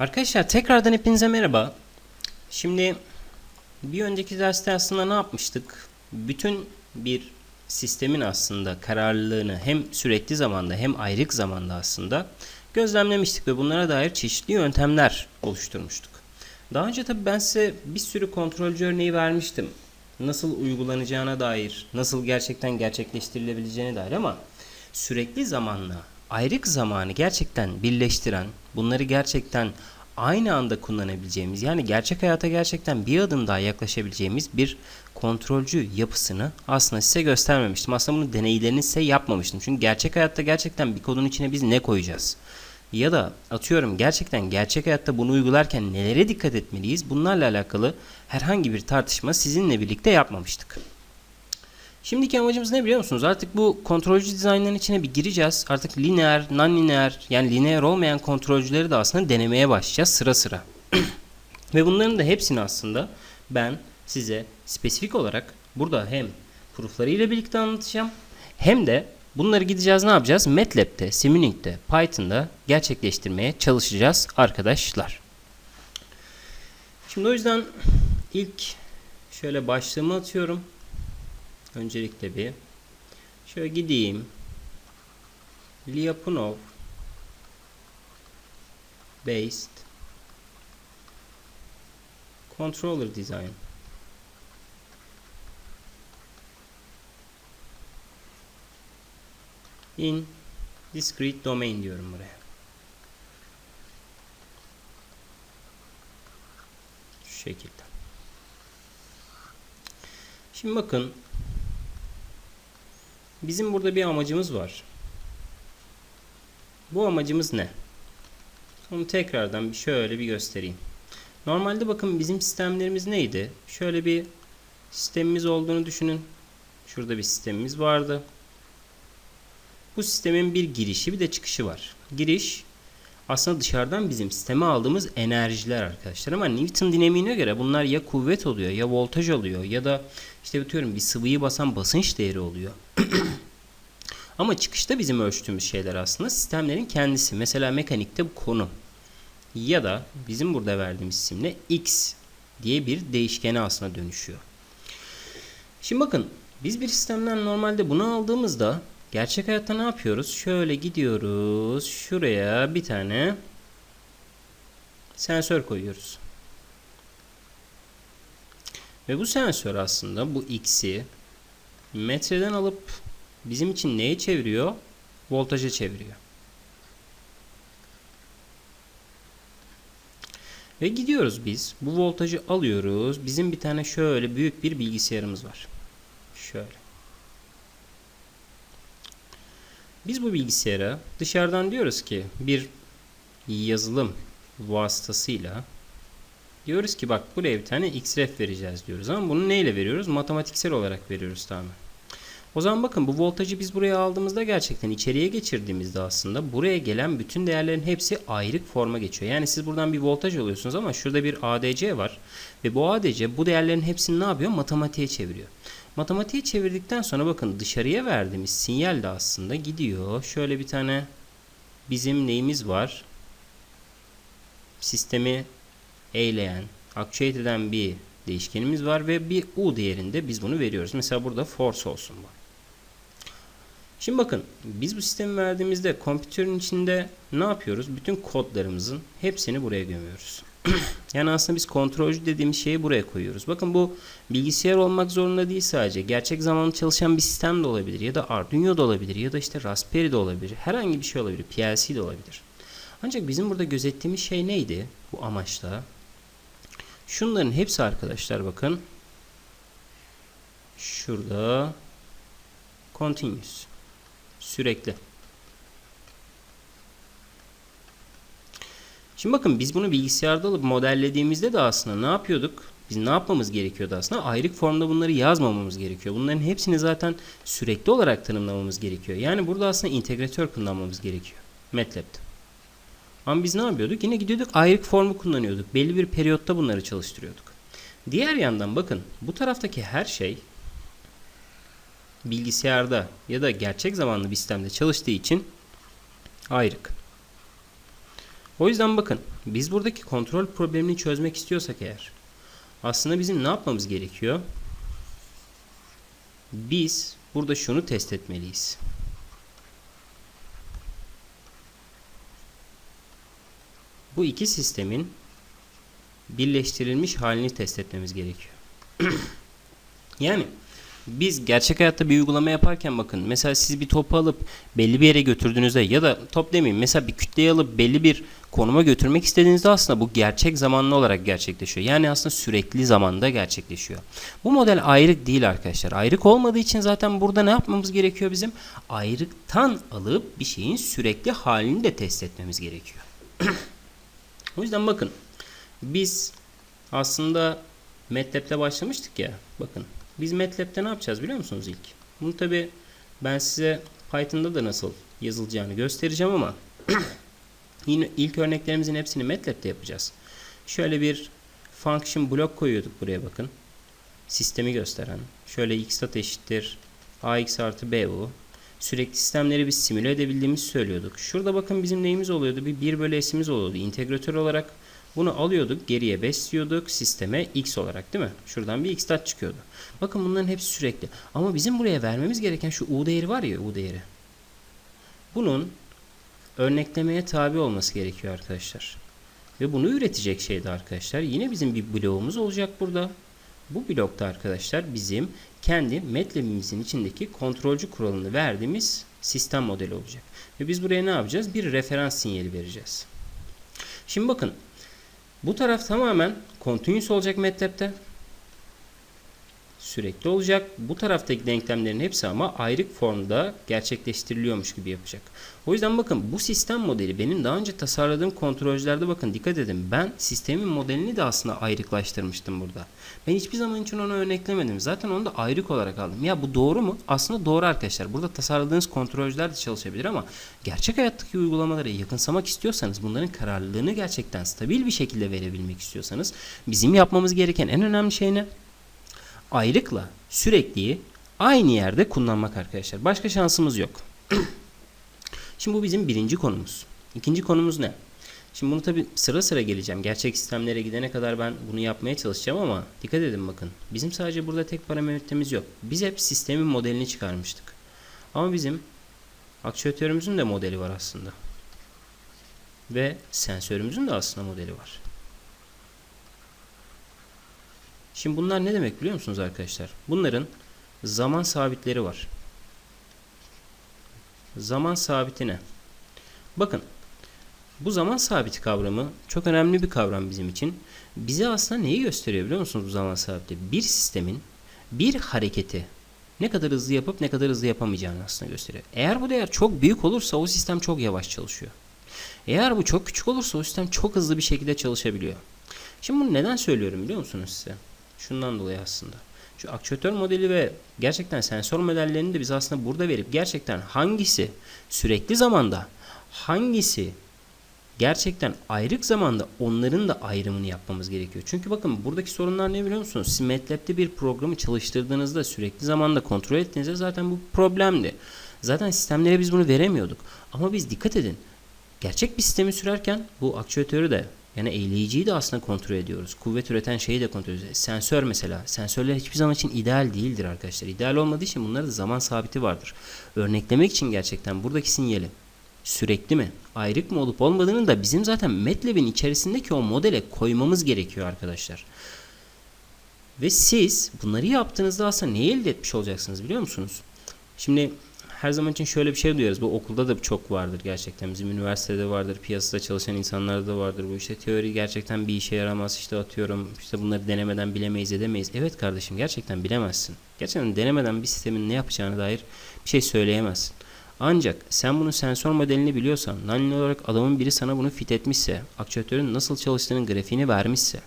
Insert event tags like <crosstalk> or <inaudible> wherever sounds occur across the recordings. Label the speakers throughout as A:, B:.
A: Arkadaşlar tekrardan hepinize merhaba. Şimdi bir önceki derste aslında ne yapmıştık? Bütün bir sistemin aslında kararlılığını hem sürekli zamanda hem ayrık zamanda aslında gözlemlemiştik ve bunlara dair çeşitli yöntemler oluşturmuştuk. Daha önce tabii ben size bir sürü kontrolcü örneği vermiştim. Nasıl uygulanacağına dair, nasıl gerçekten gerçekleştirilebileceğine dair ama sürekli zamanla ayrık zamanı gerçekten birleştiren, bunları gerçekten aynı anda kullanabileceğimiz yani gerçek hayata gerçekten bir adım daha yaklaşabileceğimiz bir kontrolcü yapısını aslında size göstermemiştim. Aslında bunu deneylerini size yapmamıştım. Çünkü gerçek hayatta gerçekten bir kodun içine biz ne koyacağız? Ya da atıyorum gerçekten gerçek hayatta bunu uygularken nelere dikkat etmeliyiz? Bunlarla alakalı herhangi bir tartışma sizinle birlikte yapmamıştık. Şimdiki amacımız ne biliyor musunuz? Artık bu kontrolcü dizaynların içine bir gireceğiz. Artık lineer, non-lineer yani lineer olmayan kontrolcüleri de aslında denemeye başlayacağız sıra sıra. <clears throat> Ve bunların da hepsini aslında ben size spesifik olarak burada hem proofları ile birlikte anlatacağım hem de bunları gideceğiz ne yapacağız? MATLAB'de, Simulink''de, Python'da gerçekleştirmeye çalışacağız arkadaşlar. Şimdi o yüzden ilk şöyle başlığımı atıyorum. Öncelikle bir şöyle gideyim. Lyapunov based controller design. In discrete domain diyorum buraya. Şu şekilde. Şimdi bakın Bizim burada bir amacımız var. Bu amacımız ne? Onu tekrardan şöyle bir göstereyim. Normalde bakın bizim sistemlerimiz neydi? Şöyle bir sistemimiz olduğunu düşünün. Şurada bir sistemimiz vardı. Bu sistemin bir girişi bir de çıkışı var. Giriş aslında dışarıdan bizim sisteme aldığımız enerjiler arkadaşlar ama Newton dinamiğine göre bunlar ya kuvvet oluyor ya voltaj oluyor ya da işte atıyorum bir sıvıyı basan basınç değeri oluyor. <clears throat> ama çıkışta bizim ölçtüğümüz şeyler aslında sistemlerin kendisi. Mesela mekanikte bu konum ya da bizim burada verdiğimiz isimle x diye bir değişkene aslında dönüşüyor. Şimdi bakın biz bir sistemden normalde bunu aldığımızda Gerçek hayatta ne yapıyoruz? Şöyle gidiyoruz. Şuraya bir tane sensör koyuyoruz. Ve bu sensör aslında bu x'i metreden alıp bizim için neye çeviriyor? Voltaja çeviriyor. Ve gidiyoruz biz. Bu voltajı alıyoruz. Bizim bir tane şöyle büyük bir bilgisayarımız var. Şöyle. Biz bu bilgisayara dışarıdan diyoruz ki bir yazılım vasıtasıyla diyoruz ki bak buraya bir tane xref vereceğiz diyoruz ama bunu neyle veriyoruz? Matematiksel olarak veriyoruz tamamen. O zaman bakın bu voltajı biz buraya aldığımızda gerçekten içeriye geçirdiğimizde aslında buraya gelen bütün değerlerin hepsi ayrık forma geçiyor. Yani siz buradan bir voltaj alıyorsunuz ama şurada bir ADC var ve bu ADC bu değerlerin hepsini ne yapıyor? Matematiğe çeviriyor. Matematiğe çevirdikten sonra bakın dışarıya verdiğimiz sinyal de aslında gidiyor. Şöyle bir tane bizim neyimiz var? Sistemi eğleyen, actuate eden bir değişkenimiz var ve bir u değerinde biz bunu veriyoruz. Mesela burada force olsun bu. Şimdi bakın biz bu sistemi verdiğimizde kompütörün içinde ne yapıyoruz? Bütün kodlarımızın hepsini buraya gömüyoruz. <clears throat> yani aslında biz kontrolcü dediğimiz şeyi buraya koyuyoruz. Bakın bu bilgisayar olmak zorunda değil sadece. Gerçek zamanlı çalışan bir sistem de olabilir ya da Arduino da olabilir ya da işte Raspberry de olabilir. Herhangi bir şey olabilir. PLC de olabilir. Ancak bizim burada gözettiğimiz şey neydi bu amaçla? Şunların hepsi arkadaşlar bakın. Şurada continuous. Sürekli. Şimdi bakın biz bunu bilgisayarda alıp modellediğimizde de aslında ne yapıyorduk? Biz ne yapmamız gerekiyordu aslında? Ayrık formda bunları yazmamamız gerekiyor. Bunların hepsini zaten sürekli olarak tanımlamamız gerekiyor. Yani burada aslında integratör kullanmamız gerekiyor. MATLAB'de. Ama biz ne yapıyorduk? Yine gidiyorduk ayrık formu kullanıyorduk. Belli bir periyotta bunları çalıştırıyorduk. Diğer yandan bakın bu taraftaki her şey bilgisayarda ya da gerçek zamanlı bir sistemde çalıştığı için ayrık. O yüzden bakın biz buradaki kontrol problemini çözmek istiyorsak eğer aslında bizim ne yapmamız gerekiyor? Biz burada şunu test etmeliyiz. Bu iki sistemin birleştirilmiş halini test etmemiz gerekiyor. <clears throat> yani biz gerçek hayatta bir uygulama yaparken bakın mesela siz bir topu alıp belli bir yere götürdüğünüzde ya da top demeyeyim mesela bir kütleyi alıp belli bir konuma götürmek istediğinizde aslında bu gerçek zamanlı olarak gerçekleşiyor. Yani aslında sürekli zamanda gerçekleşiyor. Bu model ayrık değil arkadaşlar. Ayrık olmadığı için zaten burada ne yapmamız gerekiyor bizim? Ayrıktan alıp bir şeyin sürekli halini de test etmemiz gerekiyor. <clears throat> o yüzden bakın biz aslında MATLAB'le başlamıştık ya. Bakın biz MATLAB'te ne yapacağız biliyor musunuz ilk? Bunu tabi ben size Python'da da nasıl yazılacağını göstereceğim ama <clears throat> yine ilk örneklerimizin hepsini MATLAB'te yapacağız. Şöyle bir function blok koyuyorduk buraya bakın. Sistemi gösteren. Şöyle xstat eşittir ax artı bu. Sürekli sistemleri biz simüle edebildiğimizi söylüyorduk. Şurada bakın bizim neyimiz oluyordu? Bir 1 bölü s'imiz oluyordu. İntegratör olarak bunu alıyorduk, geriye besliyorduk sisteme x olarak değil mi? Şuradan bir x'tat çıkıyordu. Bakın bunların hepsi sürekli. Ama bizim buraya vermemiz gereken şu u değeri var ya u değeri. Bunun örneklemeye tabi olması gerekiyor arkadaşlar. Ve bunu üretecek şey de arkadaşlar. Yine bizim bir bloğumuz olacak burada. Bu blokta arkadaşlar bizim kendi MATLAB'imizin içindeki kontrolcü kuralını verdiğimiz sistem modeli olacak. Ve biz buraya ne yapacağız? Bir referans sinyali vereceğiz. Şimdi bakın bu taraf tamamen continuous olacak MATLAB'te. Sürekli olacak. Bu taraftaki denklemlerin hepsi ama ayrık formda gerçekleştiriliyormuş gibi yapacak. O yüzden bakın bu sistem modeli benim daha önce tasarladığım kontrolcülerde bakın dikkat edin. Ben sistemin modelini de aslında ayrıklaştırmıştım burada. Ben hiçbir zaman için onu örneklemedim. Zaten onu da ayrık olarak aldım. Ya bu doğru mu? Aslında doğru arkadaşlar. Burada tasarladığınız kontrolcüler de çalışabilir ama gerçek hayattaki uygulamaları yakınsamak istiyorsanız bunların kararlılığını gerçekten stabil bir şekilde verebilmek istiyorsanız bizim yapmamız gereken en önemli şey ne? Ayrıkla sürekliyi aynı yerde kullanmak arkadaşlar. Başka şansımız yok. <clears throat> Şimdi bu bizim birinci konumuz. İkinci konumuz ne? Şimdi bunu tabi sıra sıra geleceğim. Gerçek sistemlere gidene kadar ben bunu yapmaya çalışacağım ama dikkat edin bakın. Bizim sadece burada tek parametremiz yok. Biz hep sistemin modelini çıkarmıştık. Ama bizim aktüatörümüzün de modeli var aslında. Ve sensörümüzün de aslında modeli var. Şimdi bunlar ne demek biliyor musunuz arkadaşlar? Bunların zaman sabitleri var. Zaman sabiti ne? Bakın bu zaman sabiti kavramı çok önemli bir kavram bizim için. Bize aslında neyi gösteriyor biliyor musunuz bu zaman sabiti? Bir sistemin bir hareketi ne kadar hızlı yapıp ne kadar hızlı yapamayacağını aslında gösteriyor. Eğer bu değer çok büyük olursa o sistem çok yavaş çalışıyor. Eğer bu çok küçük olursa o sistem çok hızlı bir şekilde çalışabiliyor. Şimdi bunu neden söylüyorum biliyor musunuz size? Şundan dolayı aslında. Şu aktüatör modeli ve gerçekten sensör modellerini de biz aslında burada verip gerçekten hangisi sürekli zamanda hangisi gerçekten ayrık zamanda onların da ayrımını yapmamız gerekiyor. Çünkü bakın buradaki sorunlar ne biliyor musunuz? Siz MATLAB'de bir programı çalıştırdığınızda sürekli zamanda kontrol ettiğinizde zaten bu problemdi. Zaten sistemlere biz bunu veremiyorduk. Ama biz dikkat edin. Gerçek bir sistemi sürerken bu aktüatörü de yani eğleyiciyi de aslında kontrol ediyoruz. Kuvvet üreten şeyi de kontrol ediyoruz. Sensör mesela. Sensörler hiçbir zaman için ideal değildir arkadaşlar. İdeal olmadığı için bunlarda da zaman sabiti vardır. Örneklemek için gerçekten buradaki sinyali sürekli mi, ayrık mı olup olmadığını da bizim zaten MATLAB'in içerisindeki o modele koymamız gerekiyor arkadaşlar. Ve siz bunları yaptığınızda aslında neyi elde etmiş olacaksınız biliyor musunuz? Şimdi her zaman için şöyle bir şey duyuyoruz. Bu okulda da çok vardır gerçekten. Bizim üniversitede vardır, piyasada çalışan insanlarda da vardır. Bu işte teori gerçekten bir işe yaramaz. İşte atıyorum işte bunları denemeden bilemeyiz edemeyiz. Evet kardeşim gerçekten bilemezsin. Gerçekten denemeden bir sistemin ne yapacağını dair bir şey söyleyemezsin. Ancak sen bunun sensör modelini biliyorsan, nanli olarak adamın biri sana bunu fit etmişse, aktüatörün nasıl çalıştığının grafiğini vermişse,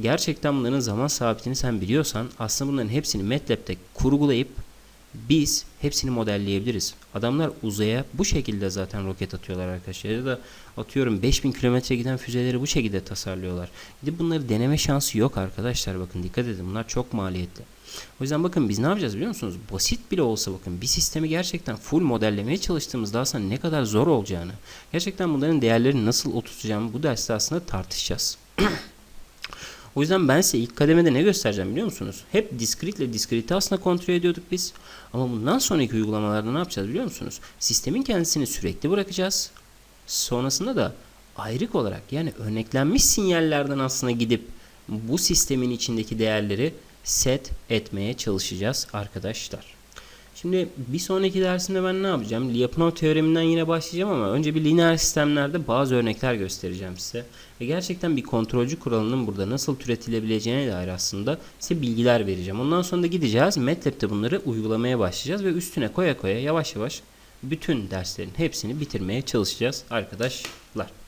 A: gerçekten bunların zaman sabitini sen biliyorsan aslında bunların hepsini MATLAB'de kurgulayıp biz hepsini modelleyebiliriz. Adamlar uzaya bu şekilde zaten roket atıyorlar arkadaşlar. Ya da atıyorum 5000 kilometre giden füzeleri bu şekilde tasarlıyorlar. Gidip bunları deneme şansı yok arkadaşlar. Bakın dikkat edin bunlar çok maliyetli. O yüzden bakın biz ne yapacağız biliyor musunuz? Basit bile olsa bakın bir sistemi gerçekten full modellemeye çalıştığımızda aslında ne kadar zor olacağını, gerçekten bunların değerlerini nasıl oturtacağımı bu derste aslında tartışacağız. <clears throat> O yüzden ben size ilk kademede ne göstereceğim biliyor musunuz? Hep discrete ile discrete'i aslında kontrol ediyorduk biz. Ama bundan sonraki uygulamalarda ne yapacağız biliyor musunuz? Sistemin kendisini sürekli bırakacağız. Sonrasında da ayrık olarak yani örneklenmiş sinyallerden aslında gidip bu sistemin içindeki değerleri set etmeye çalışacağız arkadaşlar. Şimdi bir sonraki dersimde ben ne yapacağım? Lyapunov teoreminden yine başlayacağım ama önce bir lineer sistemlerde bazı örnekler göstereceğim size. Ve gerçekten bir kontrolcü kuralının burada nasıl türetilebileceğine dair aslında size bilgiler vereceğim. Ondan sonra da gideceğiz MATLAB'de bunları uygulamaya başlayacağız ve üstüne koya koya yavaş yavaş bütün derslerin hepsini bitirmeye çalışacağız arkadaşlar.